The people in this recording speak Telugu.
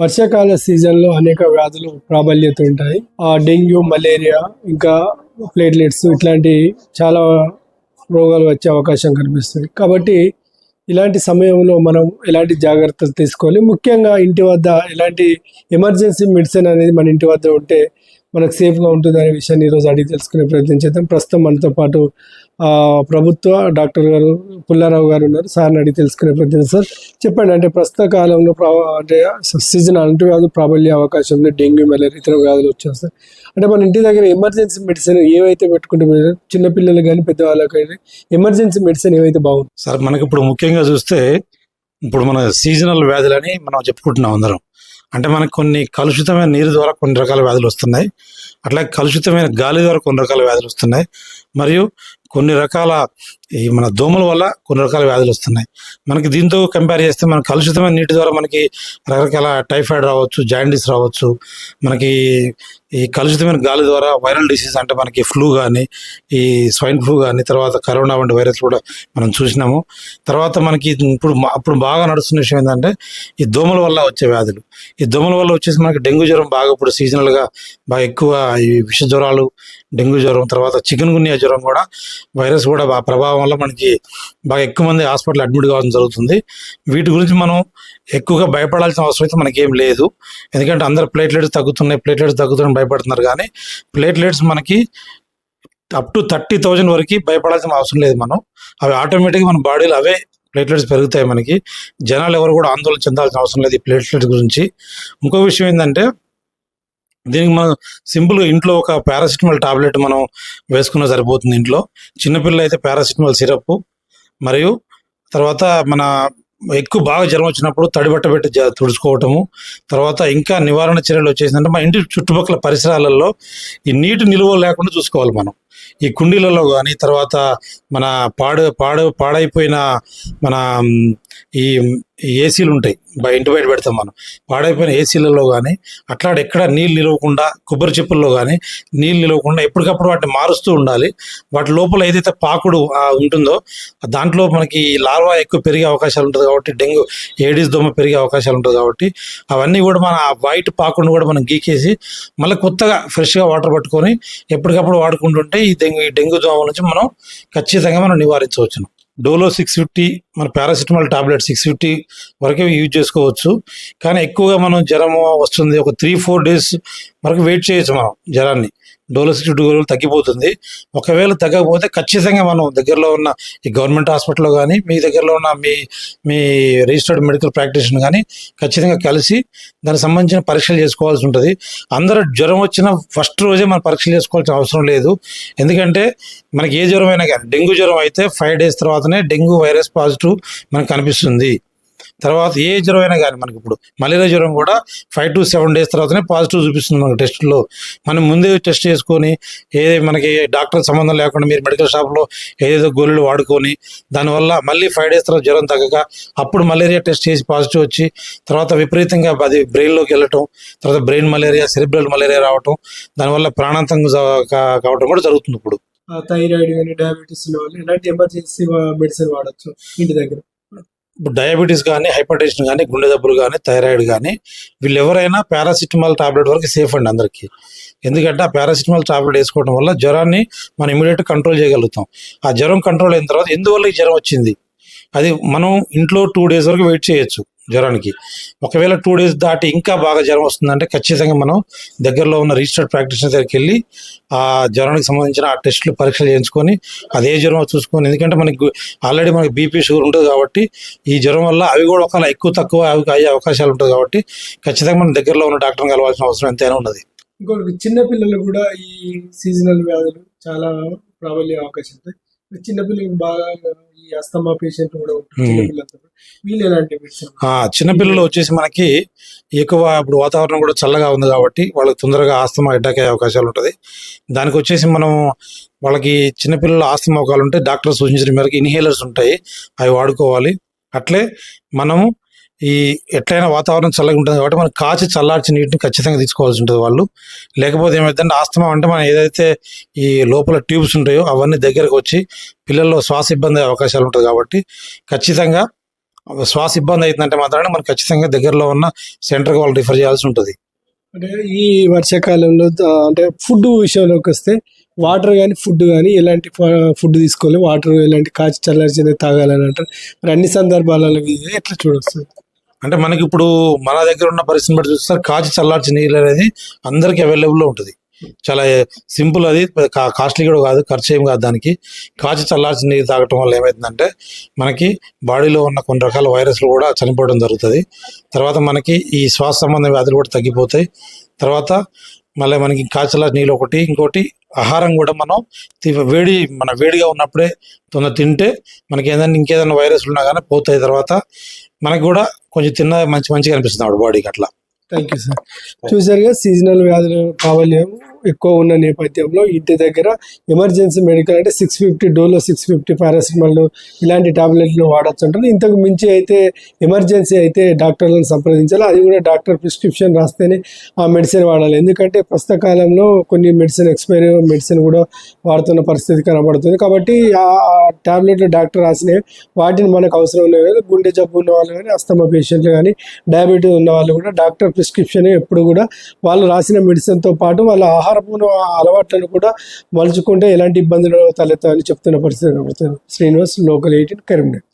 వర్షాకాల సీజన్లో అనేక వ్యాధులు ప్రాబల్యత ఉంటాయి. ఆ డెంగ్యూ మలేరియా ఇంకా ప్లేట్లెట్స్ ఇట్లాంటి చాలా రోగాలు వచ్చే అవకాశం కనిపిస్తుంది. కాబట్టి ఇలాంటి సమయంలో మనం ఎలాంటి జాగ్రత్తలు తీసుకోవాలి? ముఖ్యంగా ఇంటి వద్ద ఎలాంటి ఎమర్జెన్సీ మెడిసిన్ అనేది మన ఇంటి వద్ద ఉంటే మనకు సేఫ్గా ఉంటుంది అనే విషయాన్ని ఈరోజు అడిగి తెలుసుకునే ప్రయత్నం చేద్దాం. ప్రస్తుతం మనతో పాటు ప్రభుత్వ డాక్టర్ గారు పుల్లారావు గారు ఉన్నారు. సార్ని అడిగి తెలుసుకునే ప్రయత్నం సార్. చెప్పండి అంటే ప్రస్తుత కాలంలో అంటే సీజన్ అంటువ్యాధులు ప్రాబల్య అవకాశం ఉంది డెంగ్యూ మలేరియా ఇతర వ్యాధులు వచ్చేస్తాయి అంటే మన ఇంటి దగ్గర ఎమర్జెన్సీ మెడిసిన్ ఏవైతే పెట్టుకుంటే చిన్నపిల్లలు కానీ పెద్దవాళ్ళకి కానీ ఎమర్జెన్సీ మెడిసిన్ ఏవైతే బాగుంది? సార్ మనకి ఇప్పుడు ముఖ్యంగా చూస్తే ఇప్పుడు మన సీజనల్ వ్యాధులని మనం చెప్పుకుంటున్నాం అందరం. అంటే మనకు కొన్ని కలుషితమైన నీరు ద్వారా కొన్ని రకాల వ్యాధులు వస్తున్నాయి. అట్లాగే కలుషితమైన గాలి ద్వారా కొన్ని రకాల వ్యాధులు వస్తున్నాయి. మరియు కొన్ని రకాల ఈ మన దోమల వల్ల కొన్ని రకాల వ్యాధులు వస్తున్నాయి. మనకి దీంతో కంపేర్ చేస్తే మన కలుషితమైన నీటి ద్వారా మనకి రకరకాల టైఫాయిడ్ రావచ్చు జాండీస్ రావచ్చు. మనకి ఈ కలుషితమైన గాలి ద్వారా వైరల్ డిసీజ్ అంటే మనకి ఫ్లూ కానీ ఈ స్వైన్ ఫ్లూ కానీ తర్వాత కరోనా వంటి వైరస్ కూడా మనం చూసినాము. తర్వాత మనకి ఇప్పుడు అప్పుడు బాగా నడుస్తున్న విషయం ఏంటంటే ఈ దోమల వల్ల వచ్చే వ్యాధులు. ఈ దోమల వల్ల వచ్చేసి మనకి డెంగ్యూ జ్వరం బాగా ఇప్పుడు సీజనల్గా బాగా ఎక్కువ ఈ విష జ్వరాలు డెంగ్యూ జ్వరం తర్వాత చికెన్ గున్యా జ్వరం కూడా వైరస్ కూడా బాగా ప్రభావం వల్ల మనకి బాగా ఎక్కువ మంది హాస్పిటల్ అడ్మిట్ కావడం జరుగుతుంది. వీటి గురించి మనం ఎక్కువగా భయపడాల్సిన అవసరం అయితే మనకేం లేదు. ఎందుకంటే అందరు ప్లేట్లెట్స్ తగ్గుతున్నాయి ప్లేట్లెట్స్ తగ్గుతున్నాయి భయపడుతున్నారు కానీ ప్లేట్లెట్స్ మనకి అప్ టు థర్టీ థౌజండ్ వరకు భయపడాల్సిన అవసరం లేదు మనం. అవి ఆటోమేటిక్గా మన బాడీలో అవే ప్లేట్లెట్స్ పెరుగుతాయి మనకి. జనాలు ఎవరు కూడా ఆందోళన చెందాల్సిన అవసరం లేదు ఈ ప్లేట్లెట్స్ గురించి. ఇంకో విషయం ఏంటంటే దీనికి మనం సింపుల్గా ఇంట్లో ఒక పారాసిటమాల్ టాబ్లెట్ మనం వేసుకున్న సరిపోతుంది ఇంట్లో. చిన్నపిల్లలు అయితే పారాసిటమాల్ సిరప్ మరియు తర్వాత మన ఎక్కువ బాగా జ్వరం వచ్చినప్పుడు తడిబట్ట పెట్టి తుడుచుకోవటము. తర్వాత ఇంకా నివారణ చర్యలు వచ్చేసిందంటే మన ఇంటి చుట్టుపక్కల పరిసరాలలో ఈ నీటి నిల్వ లేకుండా చూసుకోవాలి మనం. ఈ కుండీలలో కానీ తర్వాత మన పాడు పాడు పాడైపోయిన మన ఈ ఏసీలు ఉంటాయి. బయ- ఇంటి బయట పెడతాం మనం. పాడైపోయిన ఏసీలలో కానీ అట్లా ఎక్కడ నీళ్ళు నిలవకుండా కొబ్బరి చెప్పుల్లో కానీ నీళ్ళు నిలవకుండా ఎప్పటికప్పుడు వాటిని మారుస్తూ ఉండాలి. వాటి లోపల ఏదైతే పాకుడు ఉంటుందో దాంట్లో మనకి లార్వా ఎక్కువ పెరిగే అవకాశాలు ఉంటుంది కాబట్టి డెంగ్యూ ఏడిస్ దోమ పెరిగే అవకాశాలు ఉంటుంది కాబట్టి అవన్నీ కూడా మన వైట్ పాకుడు కూడా మనం గీకేసి మళ్ళీ కొత్తగా ఫ్రెష్గా వాటర్ పట్టుకొని ఎప్పటికప్పుడు వాడుకుంటుంటే ఈ డెంగ్యూ ఈ డెంగ్యూ దోమ నుంచి మనం ఖచ్చితంగా మనం నివారించవచ్చును. డోలో సిక్స్ ఫిఫ్టీ మన పారాసిటమాల్ టాబ్లెట్ సిక్స్ ఫిఫ్టీ వరకే యూజ్ చేసుకోవచ్చు. కానీ ఎక్కువగా మనం జ్వరం వస్తుంది. ఒక త్రీ ఫోర్ డేస్ వరకు వెయిట్ చేయొచ్చు మనం జ్వరాన్ని. డోలో సిక్స్ ఫిఫ్టీ తగ్గిపోతుంది. ఒకవేళ తగ్గకపోతే ఖచ్చితంగా మనం దగ్గరలో ఉన్న ఈ గవర్నమెంట్ హాస్పిటల్లో కానీ మీ దగ్గరలో ఉన్న మీ మీ రిజిస్టర్డ్ మెడికల్ ప్రాక్టీషన్ కానీ ఖచ్చితంగా కలిసి దానికి సంబంధించిన పరీక్షలు చేసుకోవాల్సి ఉంటుంది. అందరూ జ్వరం వచ్చిన ఫస్ట్ రోజే మనం పరీక్షలు చేసుకోవాల్సిన అవసరం లేదు. ఎందుకంటే మనకి ఏ జ్వరం అయినా కానీ డెంగ్యూ జ్వరం అయితే ఫైవ్ డేస్ తర్వాతనే డెంగ్యూ వైరస్ పాజిటివ్ మనకు కనిపిస్తుంది. తర్వాత ఏ జ్వరం అయినా కానీ మనకి ఇప్పుడు మలేరియా జ్వరం కూడా ఫైవ్ టు సెవెన్ డేస్ తర్వాతనే పాజిటివ్ చూపిస్తుంది మనకు టెస్ట్లో మనం ముందే టెస్ట్ చేసుకొని ఏది మనకి డాక్టర్ సంబంధం లేకుండా మీరు మెడికల్ షాప్లో ఏదేదో గోళీలు వాడుకొని దానివల్ల మళ్ళీ ఫైవ్ డేస్ తర్వాత జ్వరం తగ్గక అప్పుడు మలేరియా టెస్ట్ చేసి పాజిటివ్ వచ్చి తర్వాత విపరీతంగా అది బ్రెయిన్లోకి వెళ్ళటం తర్వాత బ్రెయిన్ మలేరియా సెరిబ్రల్ మలేరియా రావటం దానివల్ల ప్రాణాంతంగా కావడం కావటం కూడా జరుగుతుంది ఇప్పుడు. థైరాయిడ్ కానీ డయాబెటీస్ ఉన్న వాళ్ళు ఎలాంటి ఎమర్జెన్సీ మెడిసిన్ వాడచ్చు ఇంటి దగ్గర? డయాబెటీస్ కానీ హైపర్ టెన్షన్ కానీ గుండె జబ్బులు కానీ థైరాయిడ్ కానీ వీళ్ళు ఎవరైనా పారాసిటమాల్ టాబ్లెట్ వరకు సేఫ్ అండి అందరికీ. ఎందుకంటే ఆ పారాసిటమాల్ టాబ్లెట్ వేసుకోవడం వల్ల జ్వరాన్ని మనం ఇమీడియట్ కంట్రోల్ చేయగలుగుతాం. ఆ జ్వరం కంట్రోల్ అయిన తర్వాత ఎందువల్ల ఈ జ్వరం వచ్చింది? అది మనం ఇంట్లో టూ డేస్ వరకు వెయిట్ చేయొచ్చు. జ్వరానికి. ఒకవేళ టూ డేస్ దాటి ఇంకా బాగా జ్వరం వస్తుందంటే ఖచ్చితంగా మనం దగ్గరలో ఉన్న రిజిస్టర్డ్ ప్రాక్టీషనర్ దగ్గరికి వెళ్ళి ఆ జ్వరానికి సంబంధించిన ఆ టెస్టులు పరీక్షలు చేయించుకొని అదే జ్వరం చూసుకొని ఎందుకంటే మనకి ఆల్రెడీ మనకి బీపీ షుగర్ ఉంటుంది కాబట్టి ఈ జ్వరం వల్ల అవి కూడా ఒకవేళ ఎక్కువ తక్కువ అవి అయ్యే అవకాశాలు ఉంటుంది కాబట్టి ఖచ్చితంగా మనం దగ్గరలో ఉన్న డాక్టర్ని కలవాల్సిన అవసరం ఎంతైనా ఉన్నది. ఇంకొకటి చిన్న పిల్లలు కూడా ఈ సీజనల్ వ్యాధులు చాలా ప్రాబల్య అవకాశం ఉంటాయి. చిన్నపిల్లలకు బాగా ఈ అస్తమా పేషెంట్ కూడా ఉంటారు వీళ్ళు ఎలాంటి మెడిసిన్? చిన్నపిల్లలు వచ్చేసి మనకి ఎక్కువ ఇప్పుడు వాతావరణం కూడా చల్లగా ఉంది కాబట్టి వాళ్ళకి తొందరగా ఆస్తమా అటాక్ అయ్యే అవకాశాలు ఉంటుంది. దానికి వచ్చేసి మనం వాళ్ళకి చిన్నపిల్లలు ఆస్తమా అవకాశాలు ఉంటే డాక్టర్ సూచించిన మేరకు ఇన్హేలర్స్ ఉంటాయి అవి వాడుకోవాలి. అట్లే మనము ఈ ఎట్లయినా వాతావరణం చల్లగా ఉంటుంది కాబట్టి మనం కాచి చల్లార్చిన నీటిని ఖచ్చితంగా తీసుకోవాల్సి ఉంటుంది వాళ్ళు. లేకపోతే ఏమైందంటే ఆస్తమా అంటే మనం ఏదైతే ఈ లోపల ట్యూబ్స్ ఉంటాయో అవన్నీ దగ్గరకు వచ్చి పిల్లల్లో శ్వాస ఇబ్బంది అయ్యే అవకాశాలు ఉంటుంది కాబట్టి ఖచ్చితంగా శ్వాస ఇబ్బంది అవుతుందంటే మాత్రమే మనకు ఖచ్చితంగా దగ్గరలో ఉన్న సెంటర్కి వాళ్ళు రిఫర్ చేయాల్సి ఉంటుంది. అంటే ఈ వర్షాకాలంలో అంటే ఫుడ్ విషయంలోకి వస్తే వాటర్ కానీ ఫుడ్ కానీ ఎలాంటి ఫుడ్ తీసుకోవాలి వాటర్ ఎలాంటి కాచి చల్లార్చినవి తాగాలని అంటారు. మరి అన్ని సందర్భాలలో ఎట్లా చూడొచ్చు? అంటే మనకి ఇప్పుడు మన దగ్గర ఉన్న పరిస్థితిని బట్టి చూస్తే కాచి చల్లార్చి నీళ్ళు అనేది అందరికీ అవైలబుల్లో ఉంటుంది. చాలా సింపుల్ అది కా- కాస్ట్లీ కూడా కాదు ఖర్చు ఏం కాదు దానికి. కాచి చల్లార్చి నీరు తాగటం వల్ల ఏమవుతుందంటే మనకి బాడీలో ఉన్న కొన్ని రకాల వైరస్లు కూడా చనిపోవడం జరుగుతుంది. తర్వాత మనకి ఈ శ్వాస సంబంధ వ్యాధులు కూడా తగ్గిపోతాయి. తర్వాత మళ్ళీ మనకి కాచల నీళ్ళు ఒకటి ఇంకోటి ఆహారం కూడా మనం వేడి మన వేడిగా ఉన్నప్పుడే తొందర తింటే మనకి ఏదైనా ఇంకేదైనా వైరస్లు ఉన్నా కానీ పోతాయి. తర్వాత మనకి కూడా కొంచెం తిన్న మంచి మంచిగా అనిపిస్తుంది అప్పుడు బాడీకి అట్లా. థ్యాంక్ యూ సార్ చూసారుగా సీజనల్ వ్యాధులు ప్రాబల్యం ఎక్కువ ఉన్న నేపథ్యంలో ఇంటి దగ్గర ఎమర్జెన్సీ మెడికల్ అంటే six fifty Dolo six fifty paracetamol ఇలాంటి టాబ్లెట్లు వాడచ్చు అంటారు ఇంతకు మించి అయితే ఎమర్జెన్సీ అయితే డాక్టర్లను సంప్రదించాలి. అది కూడా డాక్టర్ ప్రిస్క్రిప్షన్ రాస్తేనే ఆ మెడిసిన్ వాడాలి. ఎందుకంటే ప్రస్తుత కాలంలో కొన్ని మెడిసిన్ ఎక్స్పైరీ మెడిసిన్ కూడా వాడుతున్న పరిస్థితి కనబడుతుంది. కాబట్టి ఆ టాబ్లెట్లు డాక్టర్ రాసినవి. వాటిని మనకు అవసరం లేదు గుండె జబ్బు ఉన్న వాళ్ళు కానీ అస్తమా పేషెంట్లు కానీ డయాబెటీస్ ఉన్న వాళ్ళు కూడా డాక్టర్ ప్రిస్క్రిప్షన్ ఎప్పుడు కూడా వాళ్ళు రాసిన మెడిసిన్తో పాటు వాళ్ళ ఆహారపు అలవాట్లను కూడా మలుచుకుంటే ఎలాంటి ఇబ్బందులు తలెత్తాలని చెప్తున్న పరిస్థితి కనబడుతుంది. Srinivas local eighteen Karimnagar.